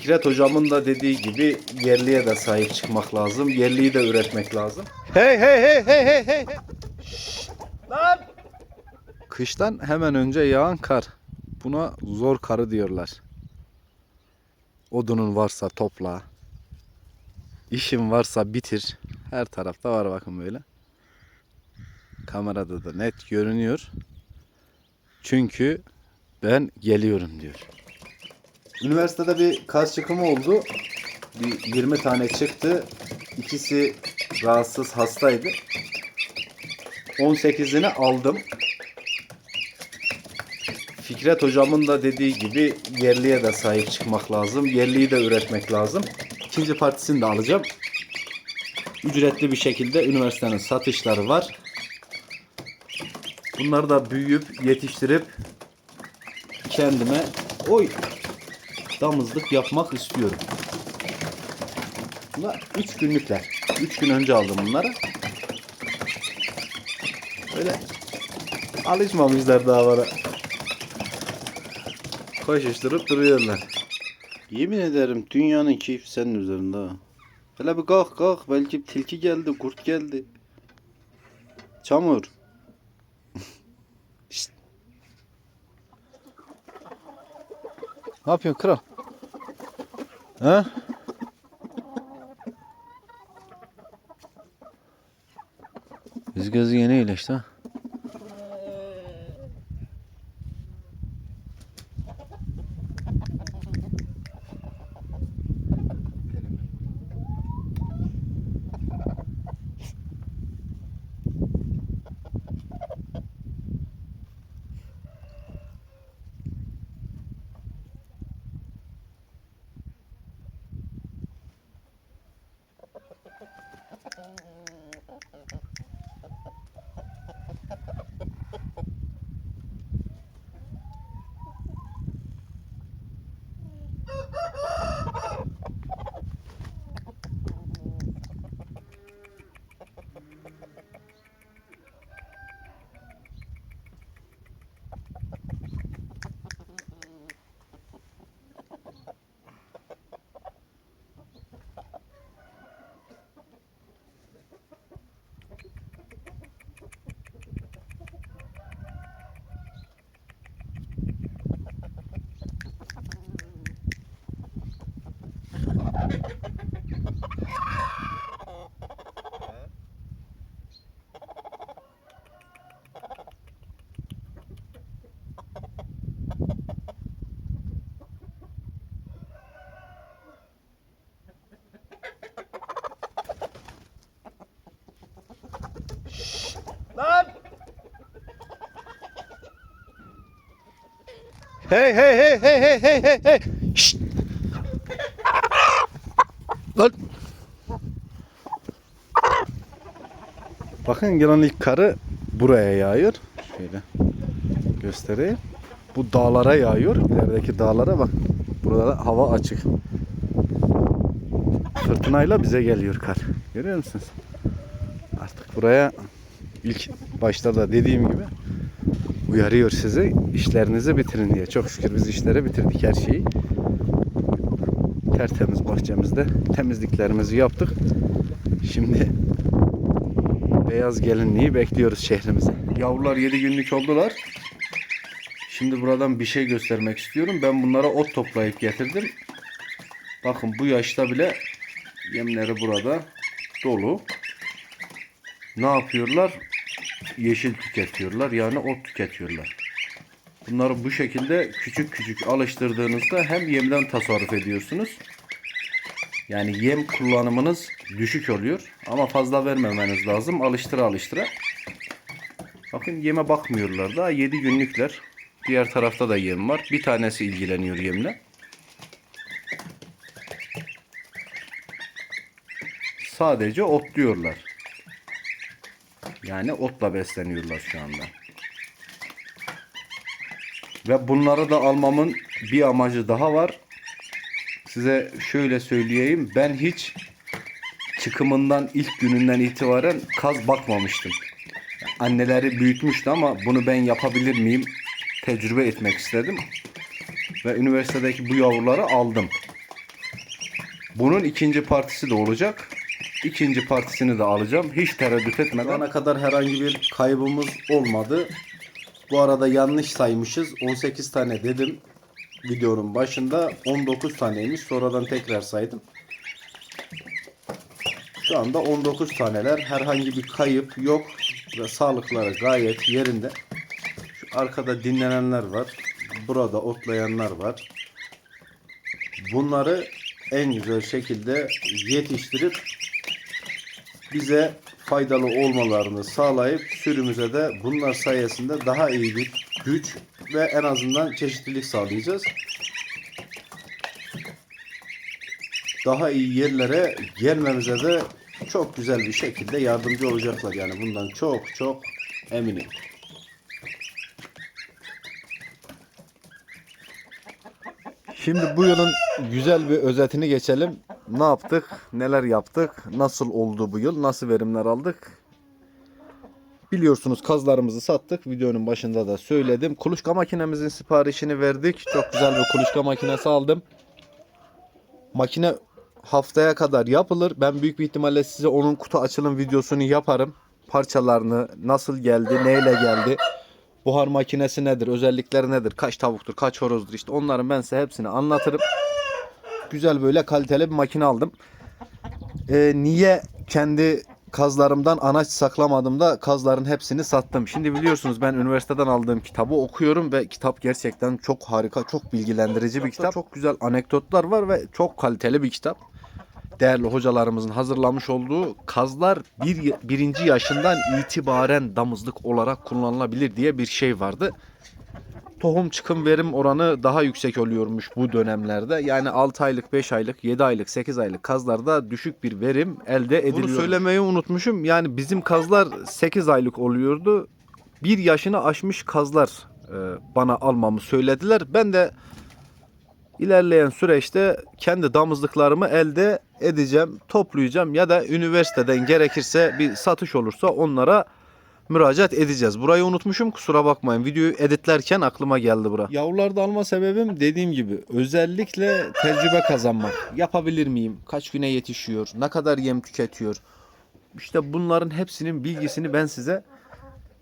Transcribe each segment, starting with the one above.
Fikret hocamın da dediği gibi yerliye de sahip çıkmak lazım. Yerliyi de üretmek lazım. Hey hey hey hey hey hey. Lan! Kıştan hemen önce yağan kar. Buna zor karı diyorlar. Odunun varsa topla. İşin varsa bitir. Her tarafta var bakın böyle. Kamerada da net görünüyor. Çünkü ben geliyorum diyor. Üniversitede bir kaz çıkımı oldu. Bir 20 tane çıktı. İkisi rahatsız hastaydı. 18'ini aldım. Fikret hocamın da dediği gibi yerliye de sahip çıkmak lazım. Yerliyi de üretmek lazım. İkinci partisini de alacağım. Ücretli bir şekilde üniversitenin satışları var. Bunları da büyüyüp yetiştirip kendime oy damızlık yapmak istiyorum. Bunlar 3 günlükler. 3 gün önce aldım bunları. Böyle alışmamışlar daha bana. Koşuşturup duruyorlar. Yemin ederim dünyanın keyfi senin üzerinde. Hele bir kalk kalk belki tilki geldi, kurt geldi. Çamur. Ne yapıyorsun kral? Ha? Yüz gözü yeni iyileşti ha. Hey hey hey hey hey hey hey hey. Şşt. Lan. Bakın gelen ilk karı buraya yağıyor. Şöyle göstereyim. Bu dağlara yağıyor. İlerideki dağlara bak. Burada hava açık. Fırtınayla bize geliyor kar. Görüyor musunuz? Artık buraya ilk başta da dediğim gibi uyarıyor sizi işlerinizi bitirin diye. Çok şükür biz işleri bitirdik her şeyi. Tertemiz bahçemizde temizliklerimizi yaptık. Şimdi beyaz gelinliği bekliyoruz şehrimize. Yavrular 7 günlük oldular. Şimdi buradan bir şey göstermek istiyorum. Ben bunlara ot toplayıp getirdim. Bakın bu yaşta bile yemleri burada dolu. Ne yapıyorlar? Yeşil tüketiyorlar. Yani ot tüketiyorlar. Bunları bu şekilde küçük küçük alıştırdığınızda hem yemden tasarruf ediyorsunuz. Yani yem kullanımınız düşük oluyor. Ama fazla vermemeniz lazım. Alıştıra alıştıra. Bakın yeme bakmıyorlar daha 7 günlükler. Diğer tarafta da yem var. Bir tanesi ilgileniyor yemle. Sadece otluyorlar. Yani otla besleniyorlar şu anda. Ve bunları da almamın bir amacı daha var. Size şöyle söyleyeyim. Ben hiç çıkımından ilk gününden itibaren kaz bakmamıştım. Anneleri büyütmüştü ama bunu ben yapabilir miyim? Tecrübe etmek istedim. Ve üniversitedeki bu yavruları aldım. Bunun ikinci partisi de olacak. İkinci partisini de alacağım. Hiç tereddüt etmeden. Şu ana kadar herhangi bir kaybımız olmadı. Bu arada yanlış saymışız. 18 tane dedim videonun başında. 19 taneymiş. Sonradan tekrar saydım. Şu anda 19 taneler. Herhangi bir kayıp yok. Ve sağlıkları gayet yerinde. Şu arkada dinlenenler var. Burada otlayanlar var. Bunları en güzel şekilde yetiştirip bize faydalı olmalarını sağlayıp sürümüze de bunlar sayesinde daha iyi bir güç ve en azından çeşitlilik sağlayacağız. Daha iyi yerlere gelmemize de çok güzel bir şekilde yardımcı olacaklar. Yani bundan çok çok eminim. Şimdi bu yılın güzel bir özetini geçelim. Ne yaptık? Neler yaptık? Nasıl oldu bu yıl? Nasıl verimler aldık? Biliyorsunuz kazlarımızı sattık. Videonun başında da söyledim. Kuluçka makinemizin siparişini verdik. Çok güzel bir kuluçka makinesi aldım. Makine haftaya kadar yapılır. Ben büyük bir ihtimalle size onun kutu açılım videosunu yaparım. Parçalarını, nasıl geldi, neyle geldi, buhar makinesi nedir, özellikleri nedir, kaç tavuktur, kaç horozdur işte onların ben size hepsini anlatırım. Güzel böyle kaliteli bir makine aldım. Ee, niye kendi kazlarımdan anaç saklamadım da kazların hepsini sattım. Şimdi biliyorsunuz ben üniversiteden aldığım kitabı okuyorum ve kitap gerçekten çok harika, çok bilgilendirici bir kitap. Çok güzel anekdotlar var ve çok kaliteli bir kitap. Değerli hocalarımızın hazırlamış olduğu kazlar bir, birinci yaşından itibaren damızlık olarak kullanılabilir diye bir şey vardı. Tohum çıkım verim oranı daha yüksek oluyormuş bu dönemlerde. Yani 6 aylık, 5 aylık, 7 aylık, 8 aylık kazlarda düşük bir verim elde ediliyor. Bunu söylemeyi unutmuşum. Yani bizim kazlar 8 aylık oluyordu. Bir yaşını aşmış kazlar e, bana almamı söylediler. Ben de ilerleyen süreçte kendi damızlıklarımı elde edeceğim, toplayacağım ya da üniversiteden gerekirse bir satış olursa onlara müracaat edeceğiz. Burayı unutmuşum kusura bakmayın. Videoyu editlerken aklıma geldi bura. Yavrularda alma sebebim dediğim gibi özellikle tecrübe kazanmak. Yapabilir miyim? Kaç güne yetişiyor? Ne kadar yem tüketiyor? İşte bunların hepsinin bilgisini ben size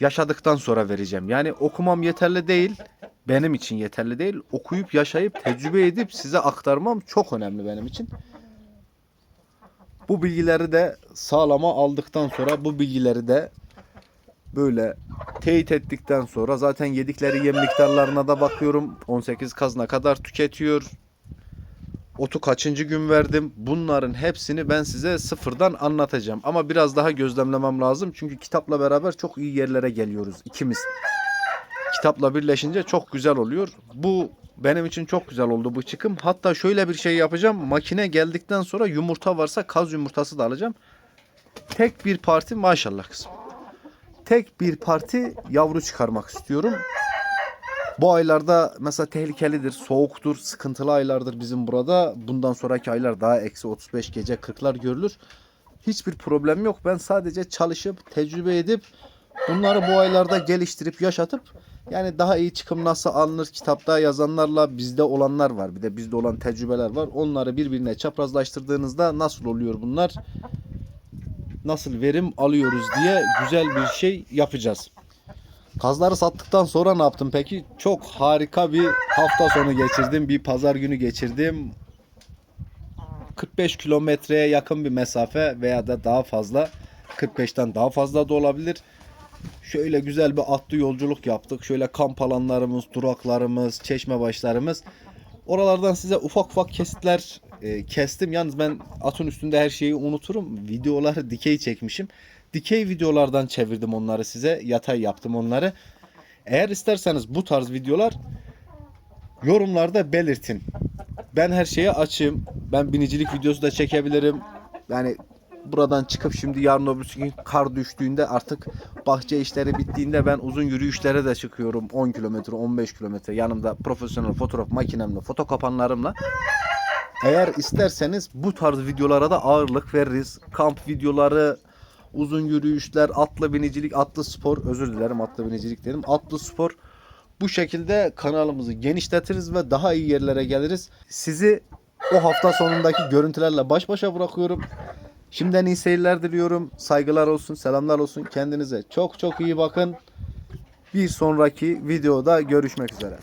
yaşadıktan sonra vereceğim. Yani okumam yeterli değil. Benim için yeterli değil. Okuyup yaşayıp tecrübe edip size aktarmam çok önemli benim için. Bu bilgileri de sağlama aldıktan sonra bu bilgileri de böyle teyit ettikten sonra zaten yedikleri yem miktarlarına da bakıyorum. 18 kazına kadar tüketiyor. Otu kaçıncı gün verdim? Bunların hepsini ben size sıfırdan anlatacağım. Ama biraz daha gözlemlemem lazım. Çünkü kitapla beraber çok iyi yerlere geliyoruz ikimiz. Kitapla birleşince çok güzel oluyor. Bu benim için çok güzel oldu bu çıkım. Hatta şöyle bir şey yapacağım. Makine geldikten sonra yumurta varsa kaz yumurtası da alacağım. Tek bir parti maşallah kızım tek bir parti yavru çıkarmak istiyorum. Bu aylarda mesela tehlikelidir, soğuktur, sıkıntılı aylardır bizim burada. Bundan sonraki aylar daha eksi 35 gece 40'lar görülür. Hiçbir problem yok. Ben sadece çalışıp, tecrübe edip bunları bu aylarda geliştirip, yaşatıp yani daha iyi çıkım nasıl alınır kitapta yazanlarla bizde olanlar var. Bir de bizde olan tecrübeler var. Onları birbirine çaprazlaştırdığınızda nasıl oluyor bunlar? nasıl verim alıyoruz diye güzel bir şey yapacağız. Kazları sattıktan sonra ne yaptım peki? Çok harika bir hafta sonu geçirdim. Bir pazar günü geçirdim. 45 kilometreye yakın bir mesafe veya da daha fazla. 45'ten daha fazla da olabilir. Şöyle güzel bir atlı yolculuk yaptık. Şöyle kamp alanlarımız, duraklarımız, çeşme başlarımız. Oralardan size ufak ufak kesitler e, kestim. Yalnız ben atın üstünde her şeyi unuturum. Videoları dikey çekmişim. Dikey videolardan çevirdim onları size. Yatay yaptım onları. Eğer isterseniz bu tarz videolar yorumlarda belirtin. Ben her şeye açığım. Ben binicilik videosu da çekebilirim. Yani buradan çıkıp şimdi yarın öbür gün kar düştüğünde artık bahçe işleri bittiğinde ben uzun yürüyüşlere de çıkıyorum. 10 kilometre 15 kilometre yanımda profesyonel fotoğraf makinemle foto kapanlarımla. Eğer isterseniz bu tarz videolara da ağırlık veririz. Kamp videoları, uzun yürüyüşler, atlı binicilik, atlı spor, özür dilerim atlı binicilik dedim. Atlı spor. Bu şekilde kanalımızı genişletiriz ve daha iyi yerlere geliriz. Sizi o hafta sonundaki görüntülerle baş başa bırakıyorum. Şimdiden iyi seyirler diliyorum. Saygılar olsun, selamlar olsun. Kendinize çok çok iyi bakın. Bir sonraki videoda görüşmek üzere.